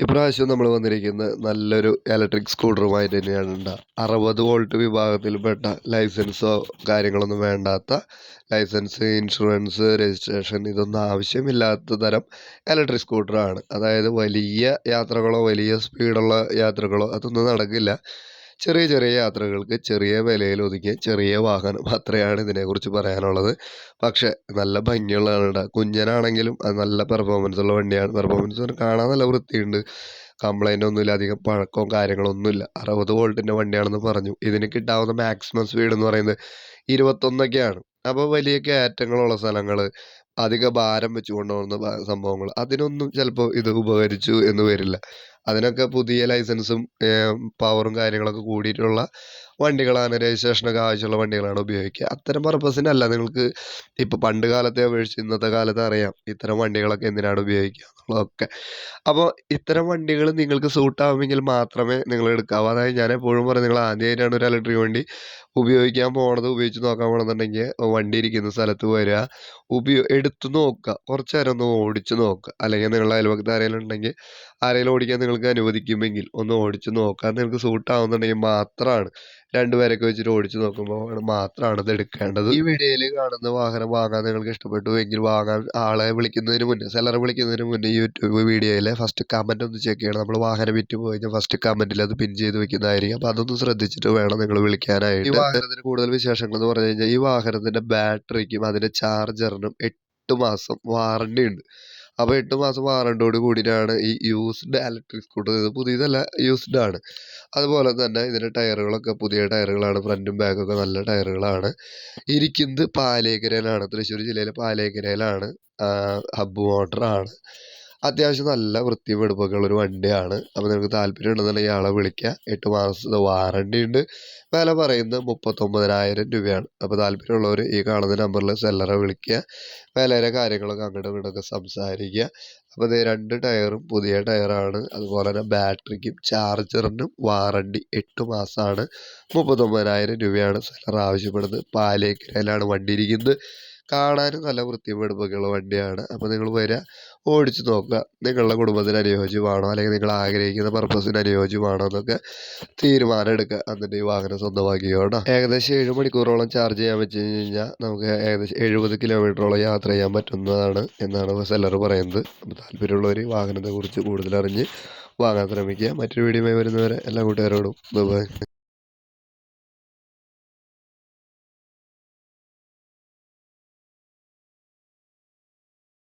ഇപ്രാവശ്യം നമ്മൾ വന്നിരിക്കുന്നത് നല്ലൊരു ഇലക്ട്രിക് സ്കൂട്ടറുമായിട്ട് തന്നെയാണ് ഉണ്ട് അറുപത് വോൾട്ട് വിഭാഗത്തിൽപ്പെട്ട ലൈസൻസോ കാര്യങ്ങളൊന്നും വേണ്ടാത്ത ലൈസൻസ് ഇൻഷുറൻസ് രജിസ്ട്രേഷൻ ഇതൊന്നും ആവശ്യമില്ലാത്ത തരം ഇലക്ട്രിക് സ്കൂട്ടറാണ് അതായത് വലിയ യാത്രകളോ വലിയ സ്പീഡുള്ള യാത്രകളോ അതൊന്നും നടക്കില്ല. ചെറിയ ചെറിയ യാത്രകൾക്ക് ചെറിയ വിലയിൽ ഒതുക്കിയ ചെറിയ വാഹനം അത്രയാണ് ഇതിനെക്കുറിച്ച് പറയാനുള്ളത്. പക്ഷേ നല്ല ഭംഗിയുള്ളതാണ് കേട്ടോ. കുഞ്ഞനാണെങ്കിലും അത് നല്ല പെർഫോമൻസ് ഉള്ള വണ്ടിയാണ്. പെർഫോമൻസ് കാണാൻ നല്ല വൃത്തിയുണ്ട്. കംപ്ലൈന്റ് ഒന്നുമില്ല അധികം പഴക്കവും കാര്യങ്ങളൊന്നുമില്ല. അറുപത് വോൾട്ടിന്റെ വണ്ടിയാണെന്ന് പറഞ്ഞു. ഇതിന് കിട്ടാവുന്ന മാക്സിമം സ്പീഡ് എന്ന് പറയുന്നത് ഇരുപത്തൊന്നൊക്കെയാണ്. അപ്പോൾ വലിയ കയറ്റങ്ങളുള്ള സ്ഥലങ്ങൾ അധിക ഭാരം വെച്ച് കൊണ്ടുപോകുന്ന സംഭവങ്ങൾ. അതിനൊന്നും ചിലപ്പോൾ ഇത് ഉപകരിച്ചു എന്ന് വരില്ല. അതിനൊക്കെ പുതിയ ലൈസൻസും പവറും കാര്യങ്ങളൊക്കെ കൂടിയിട്ടുള്ള വണ്ടികളാണ് രജിസ്ട്രേഷനൊക്കെ ആവശ്യമുള്ള വണ്ടികളാണ് ഉപയോഗിക്കുക. അത്തരം പർപ്പസിനല്ല നിങ്ങൾക്ക് ഇപ്പോൾ പണ്ട് കാലത്തെ അപേക്ഷിച്ച് ഇന്നത്തെ കാലത്ത് അറിയാം ഇത്തരം വണ്ടികളൊക്കെ എന്തിനാണ് ഉപയോഗിക്കുക എന്നുള്ളതൊക്കെ. അപ്പോൾ ഇത്തരം വണ്ടികൾ നിങ്ങൾക്ക് സൂട്ടാവുമെങ്കിൽ മാത്രമേ നിങ്ങൾ എടുക്കാവൂ. അതായത് ഞാൻ എപ്പോഴും പറയും നിങ്ങൾ ആദ്യമായിട്ടാണ് ഒരു ഇലക്ട്രിക് വണ്ടി ഉപയോഗിക്കാൻ പോണത് ഉപയോഗിച്ച് നോക്കാൻ പോകണമെന്നുണ്ടെങ്കിൽ വണ്ടി ഇരിക്കുന്ന സ്ഥലത്ത് വരിക ഉപയോ എടുത്തു നോക്കുക കുറച്ച് നേരം ഒന്ന് ഓടിച്ച് നോക്കുക. അല്ലെങ്കിൽ നിങ്ങളുടെ അയൽവക്കത്ത് ആരെങ്കിലും ഉണ്ടെങ്കിൽ ആരെങ്കിലും ഓടിക്കാൻ നിങ്ങൾക്ക് അനുവദിക്കുമെങ്കിൽ ഒന്ന് ഓടിച്ച് നോക്കാൻ നിങ്ങൾക്ക് സൂട്ടാവുന്നുണ്ടെങ്കിൽ മാത്രമാണ് രണ്ടുപേരൊക്കെ വെച്ചിട്ട് ഓടിച്ചു നോക്കുമ്പോൾ മാത്രമാണ് ഇത് എടുക്കേണ്ടത്. ഈ വീഡിയോയിൽ കാണുന്ന വാഹനം വാങ്ങാൻ നിങ്ങൾക്ക് ഇഷ്ടപ്പെട്ടു എങ്കിൽ വാങ്ങാൻ ആളെ വിളിക്കുന്നതിന് മുന്നേ സെലറെ വിളിക്കുന്നതിന് മുന്നേ യൂട്യൂബ് വീഡിയോയിലെ ഫസ്റ്റ് കമന്റ് ഒന്ന് ചെക്ക് ചെയ്യണം. നമ്മൾ വാഹനം വിറ്റ് പോയി ഫസ്റ്റ് കമന്റിൽ അത് പിൻ ചെയ്ത് വെക്കുന്നതായിരിക്കും. അപ്പോൾ അതൊന്ന് ശ്രദ്ധിച്ചിട്ട് വേണം നിങ്ങൾ വിളിക്കാനായിട്ട്. ഈ വാഹനത്തിന് കൂടുതൽ വിശേഷങ്ങൾ എന്ന് പറഞ്ഞു കഴിഞ്ഞാൽ ഈ വാഹനത്തിന്റെ ബാറ്ററിക്കും അതിന്റെ ചാർജറിനും എട്ട് മാസം വാറണ്ടി ഉണ്ട്. അപ്പോൾ എട്ട് മാസം വാറണ്ടിയോട് കൂടിയിട്ടാണ് ഈ യൂസ്ഡ് ഇലക്ട്രിക് സ്കൂട്ടർ ഇത് പുതിയതല്ല യൂസ്ഡ് ആണ്. അതുപോലെ തന്നെ ഇതിന്റെ ടയറുകളൊക്കെ പുതിയ ടയറുകളാണ് ഫ്രണ്ടും ബാക്കൊക്കെ നല്ല ടയറുകളാണ് ഇരിക്കുന്നത് പാലേക്കരയിലാണ്. തൃശ്ശൂർ ജില്ലയിലെ പാലേക്കരയിലാണ്. ഹബ്ബ് മോട്ടറാണ് അത്യാവശ്യം നല്ല വൃത്തി വെടുപ്പൊക്കെ ഉള്ളൊരു വണ്ടിയാണ്. അപ്പോൾ നിങ്ങൾക്ക് താല്പര്യം ഉണ്ടെന്നുണ്ടെങ്കിൽ ആളെ വിളിക്കുക എട്ട് മാസത്തെ വാറണ്ടി ഉണ്ട്. വില പറയുന്നത് മുപ്പത്തൊമ്പതിനായിരം രൂപയാണ്. അപ്പോൾ താല്പര്യമുള്ളവർ ഈ കാണുന്ന നമ്പറിൽ സെല്ലറെ വിളിക്കുക. വിലയുടെ കാര്യങ്ങളൊക്കെ അങ്ങോട്ടും ഇങ്ങോട്ടൊക്കെ സംസാരിക്കുക. അപ്പോൾ ഇത് രണ്ട് ടയറും പുതിയ ടയറാണ്. അതുപോലെ തന്നെ ബാറ്ററിക്കും ചാർജറിനും വാറണ്ടി എട്ട് മാസമാണ്. മുപ്പത്തൊമ്പതിനായിരം രൂപയാണ് സെല്ലർ ആവശ്യപ്പെടുന്നത്. പാലേക്കരയിലാണ് വണ്ടി ഇരിക്കുന്നത്. കാണാനും നല്ല വൃത്തിയും വണ്ടിയാണ്. അപ്പോൾ നിങ്ങൾ വരിക ഓടിച്ച് നോക്കുക. നിങ്ങളുടെ കുടുംബത്തിന് അനുയോജ്യമാണോ? അല്ലെങ്കിൽ നിങ്ങൾ ആഗ്രഹിക്കുന്ന പർപ്പസിന് അനുയോജ്യമാണോ എന്നൊക്കെ തീരുമാനം എടുക്കുക. എന്നിട്ട് ഈ വാഹനം സ്വന്തമാക്കിയോണം ഏകദേശം ഏഴ് മണിക്കൂറോളം ചാർജ് ചെയ്യാൻ വെച്ച് കഴിഞ്ഞാൽ നമുക്ക് ഏകദേശം എഴുപത് കിലോമീറ്ററോളം യാത്ര ചെയ്യാൻ പറ്റുന്നതാണ് എന്നാണ് സെല്ലർ പറയുന്നത്. അപ്പോൾ താല്പര്യമുള്ളവർ വാഹനത്തെക്കുറിച്ച് കൂടുതലറിഞ്ഞ് വാങ്ങാൻ ശ്രമിക്കുക. മറ്റൊരു വീഡിയോ വരുന്നവരെ എല്ലാ കൂട്ടുകാരോടും ബൈ